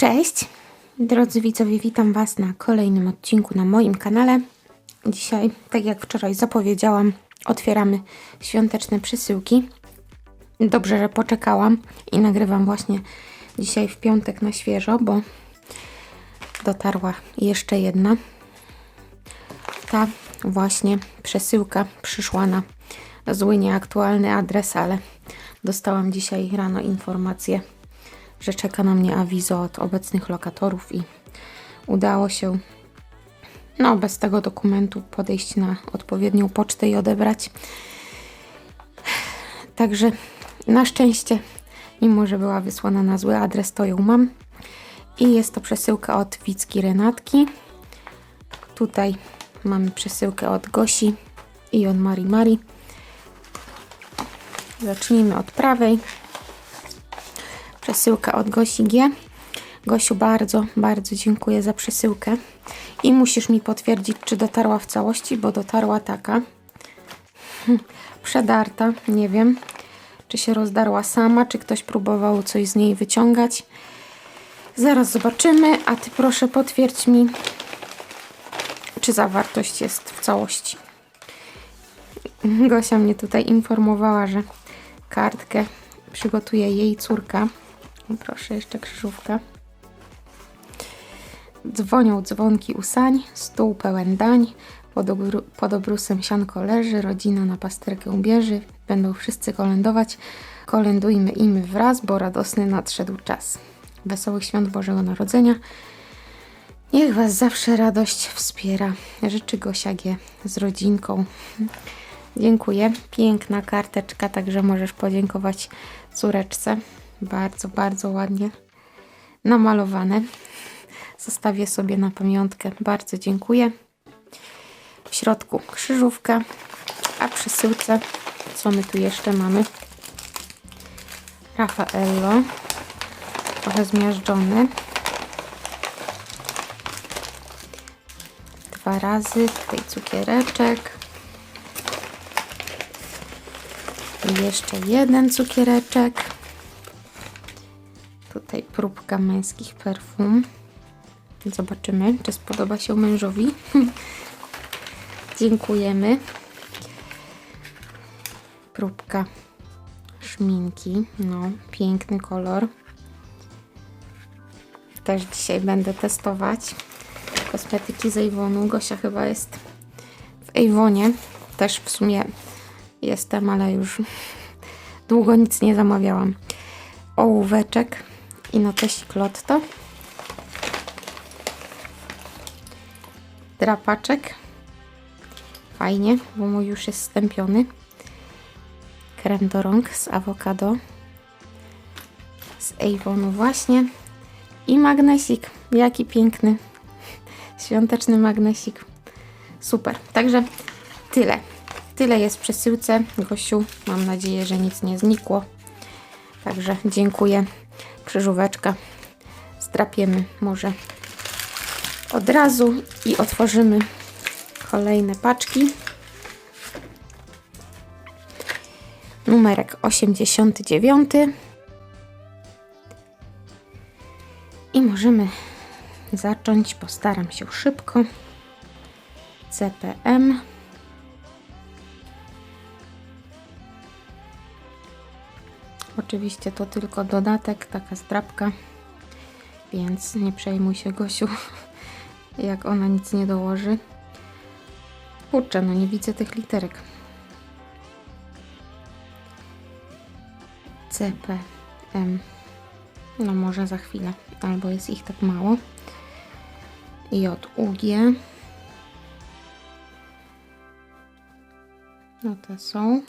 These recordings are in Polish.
Cześć, drodzy widzowie, witam Was na kolejnym odcinku na moim kanale. Dzisiaj, tak jak wczoraj zapowiedziałam, otwieramy świąteczne przesyłki. Dobrze, że poczekałam i nagrywam właśnie dzisiaj w piątek na świeżo, bo dotarła jeszcze jedna. Ta właśnie przesyłka przyszła na zły, nieaktualny adres, ale dostałam dzisiaj rano informację, że czeka na mnie awizo od obecnych lokatorów i udało się no, bez tego dokumentu podejść na odpowiednią pocztę i odebrać. Także na szczęście, mimo że była wysłana na zły adres, to ją mam. I jest to przesyłka od Wicki Renatki. Tutaj mamy przesyłkę od Gosi i od Mari Mari. Zacznijmy od prawej. Przesyłka od Gosi G. Gosiu, bardzo, bardzo dziękuję za przesyłkę. I musisz mi potwierdzić, czy dotarła w całości, bo dotarła taka. Przedarta, nie wiem. Czy się rozdarła sama, czy ktoś próbował coś z niej wyciągać. Zaraz zobaczymy, a ty proszę potwierdź mi, czy zawartość jest w całości. Gosia mnie tutaj informowała, że kartkę przygotuje jej córka. Proszę, jeszcze krzyżówka. Dzwonią dzwonki u sań, stół pełen dań, pod, obru, pod obrusem sianko leży, rodzina na pasterkę ubierzy, będą wszyscy kolędować. Kolędujmy im wraz, bo radosny nadszedł czas. Wesołych świąt Bożego Narodzenia. Niech Was zawsze radość wspiera. Życzy Gosia G z rodzinką. Dziękuję. Piękna karteczka, także możesz podziękować córeczce. Bardzo, bardzo ładnie namalowane. Zostawię sobie na pamiątkę. Bardzo dziękuję. W środku krzyżówka, a przesyłce, co my tu jeszcze mamy? Raffaello, trochę zmiażdżony. Dwa razy, tutaj cukiereczek. I jeszcze jeden cukiereczek. Tutaj próbka męskich perfum. Zobaczymy, czy spodoba się mężowi. Dziękujemy. Próbka szminki. No, piękny kolor. Też dzisiaj będę testować kosmetyki z Avonu. Gosia chyba jest w Avonie. Też w sumie jestem, ale już długo nic nie zamawiałam. Ołóweczek i notesik Lotto. Drapaczek. Fajnie, bo mój już jest stępiony. Krem do rąk z awokado. Z Avonu właśnie. I magnesik. Jaki piękny. Świąteczny magnesik. Super. Także tyle. Tyle jest w przesyłce. Gosiu, mam nadzieję, że nic nie znikło. Także dziękuję. Krzyżóweczka. Zdrapiemy może od razu i otworzymy kolejne paczki. Numerek 89. I możemy zacząć. Postaram się szybko. CPM. Oczywiście to tylko dodatek, taka strapka, więc nie przejmuj się Gosiu, jak ona nic nie dołoży. Kurczę, no nie widzę tych literek. CPM. No może za chwilę, albo jest ich tak mało. JUG. No te są.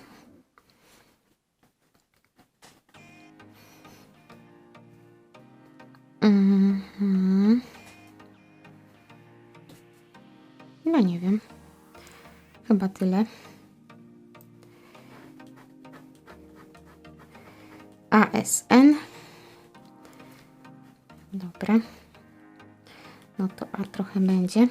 Tyle. ASN. Dobra. No to A trochę będzie.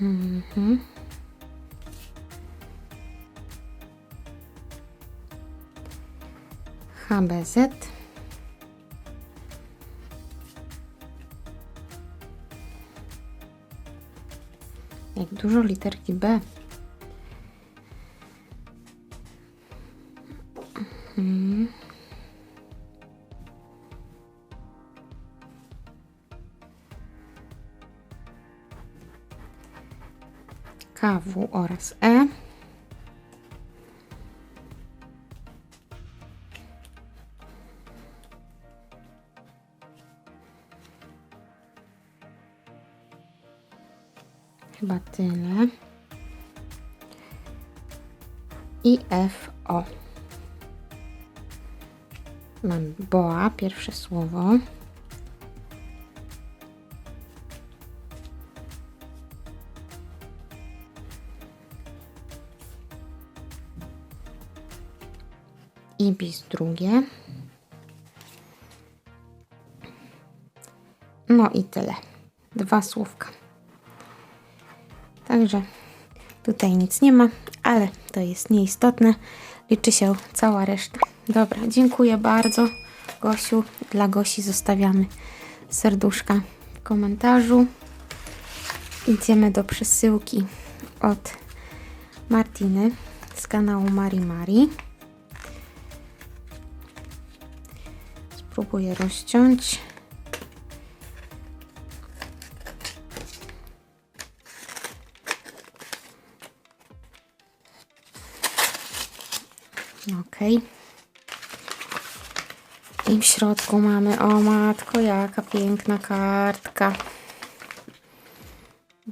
Mhm. HBZ. Jak dużo literki B. KW oraz E. Chyba tyle. I F O. Mam boa, pierwsze słowo. Ibis drugie. No i tyle. Dwa słówka. Także tutaj nic nie ma, ale to jest nieistotne. Liczy się cała reszta. Dobra, dziękuję bardzo Gosiu. Dla Gosi zostawiamy serduszka w komentarzu. Idziemy do przesyłki od Martiny z kanału Mari Mari. Spróbuję rozciąć. Ok. I w środku mamy, o matko, jaka piękna kartka.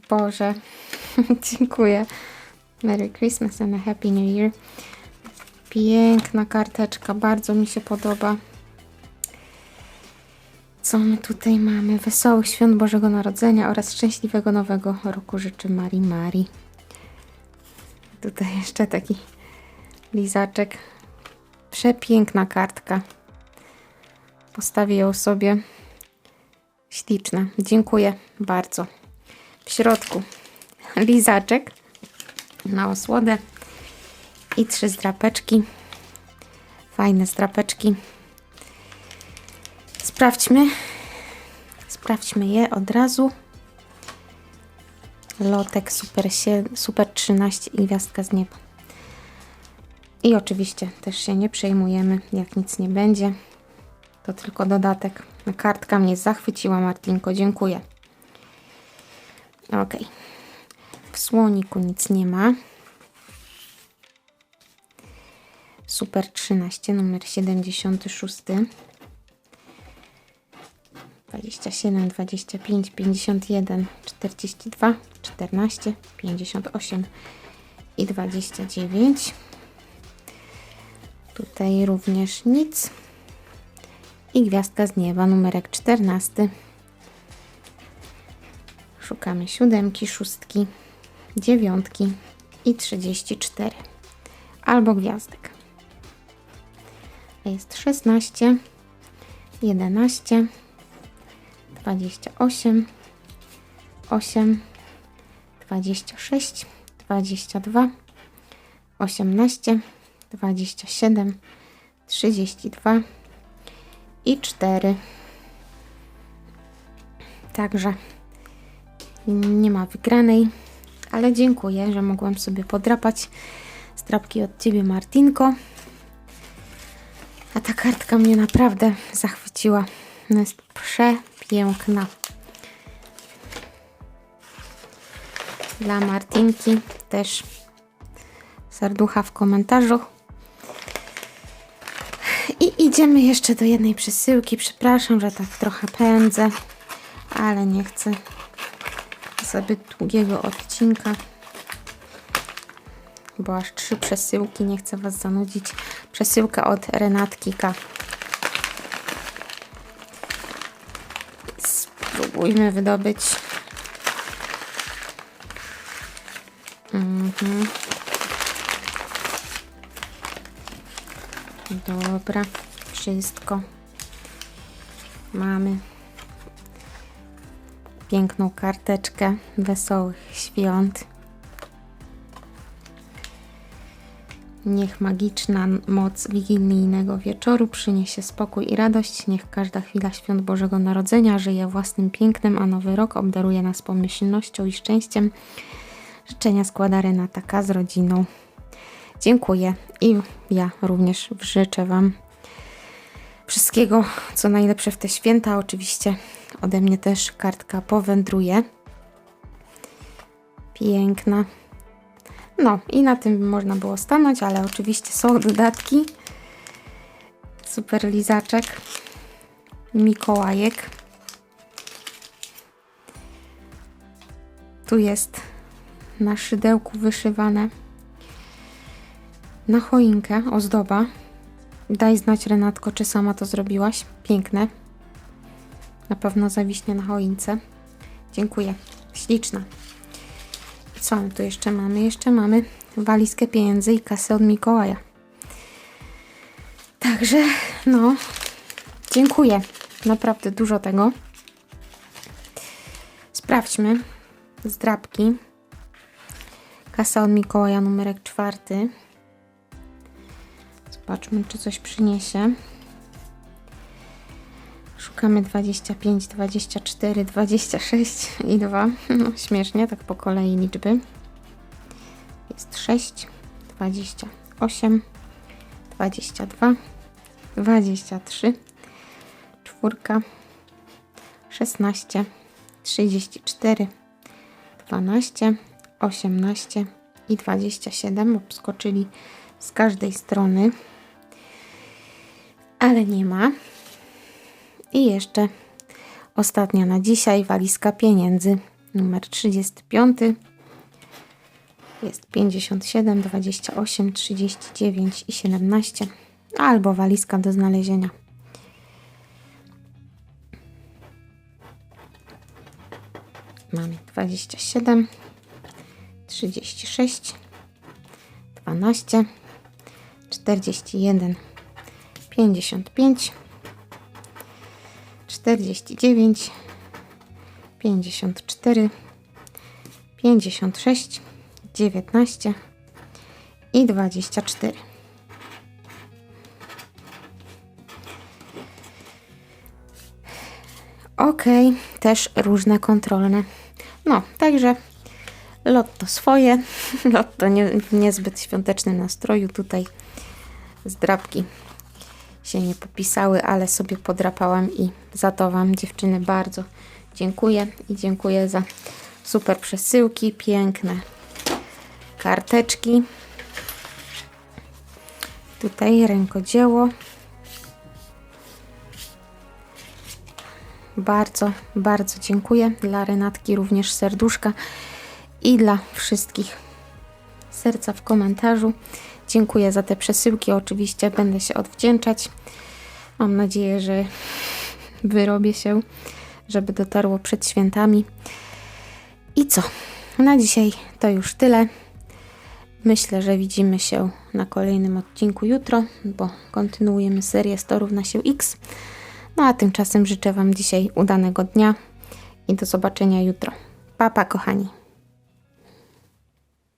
Boże, dziękuję. Merry Christmas and a Happy New Year. Piękna karteczka, bardzo mi się podoba. Co my tutaj mamy? Wesołych świąt Bożego Narodzenia oraz szczęśliwego nowego roku życzy Marii Marii. Tutaj jeszcze taki lizaczek. Przepiękna kartka. Postawię ją sobie. Śliczna. Dziękuję bardzo. W środku lizaczek na osłodę i trzy zdrapeczki. Fajne zdrapeczki. Sprawdźmy. Sprawdźmy je od razu. Lotek Super, Super 13 i Gwiazdka z nieba. I oczywiście też się nie przejmujemy, jak nic nie będzie. To tylko dodatek. Kartka mnie zachwyciła, Martinko. Dziękuję. Ok. W słoniku nic nie ma. Super 13, numer 76. 27, 25, 51, 42, 14, 58 i 29. Tutaj również nic. I gwiazdka z nieba, numerek 14. Szukamy siódemki, szóstki, dziewiątki i 34. Albo gwiazdek. Jest 16, 11, 28, 8, 26, 22, 18, 27, 32 i 4. Także nie ma wygranej, ale dziękuję, że mogłam sobie podrapać strapki od Ciebie, Martinko. A ta kartka mnie naprawdę zachwyciła. Ona jest przepiękna. Dla Martinki też serducha w komentarzu. I idziemy jeszcze do jednej przesyłki. Przepraszam, że tak trochę pędzę, ale nie chcę zbyt długiego odcinka, bo aż trzy przesyłki, nie chcę Was zanudzić. Przesyłka od Renatki. Spróbujmy wydobyć. Mhm. Dobra, wszystko mamy. piękną karteczkę wesołych świąt. Niech magiczna moc wigilijnego wieczoru przyniesie spokój i radość. Niech każda chwila świąt Bożego Narodzenia żyje własnym pięknem, a nowy rok obdaruje nas pomyślnością i szczęściem. Życzenia składa Renata K. z rodziną. Dziękuję i ja również życzę Wam wszystkiego, co najlepsze w te święta. Oczywiście ode mnie też kartka powędruje. Piękna. No i na tym można było stanąć, ale oczywiście są dodatki. Super lizaczek. Mikołajek. Tu jest na szydełku wyszywane na choinkę ozdoba. Daj znać Renatko, czy sama to zrobiłaś. Piękne. Na pewno zawiśnie na choince. Dziękuję. Śliczna. Co tu jeszcze mamy? Jeszcze mamy walizkę pieniędzy i kasę od Mikołaja. Także, no, dziękuję. Naprawdę dużo tego. Sprawdźmy. Zdrabki. Kasa od Mikołaja numerek czwarty. Zobaczmy, czy coś przyniesie. Szukamy 25, 24, 26 i 2. No, śmiesznie, tak po kolei liczby. Jest 6, 28, 22, 23, 4, 16, 34, 12, 18 i 27. Obskoczyli z każdej strony, ale nie ma. I jeszcze ostatnia na dzisiaj walizka pieniędzy numer 35. Jest 57, 28, 39 i 17. Albo walizka do znalezienia. Mamy 27, 36, 12, 41, 55, 49, 54, 56, 19 i 24. Ok, też różne kontrolne. No, także lotto swoje, lotto nie, niezbyt świątecznym nastroju. Tutaj zdrabki się nie popisały, ale sobie podrapałam i za to Wam dziewczyny bardzo dziękuję i dziękuję za super przesyłki, piękne karteczki. Tutaj rękodzieło. Bardzo, bardzo dziękuję. Dla Renatki również serduszka i dla wszystkich serca w komentarzu. Dziękuję za te przesyłki. Oczywiście będę się odwdzięczać. Mam nadzieję, że wyrobię się, żeby dotarło przed świętami. I co? Na dzisiaj to już tyle. Myślę, że widzimy się na kolejnym odcinku jutro, bo kontynuujemy serię Storów na sił X. No a tymczasem życzę Wam dzisiaj udanego dnia i do zobaczenia jutro. Pa, pa kochani.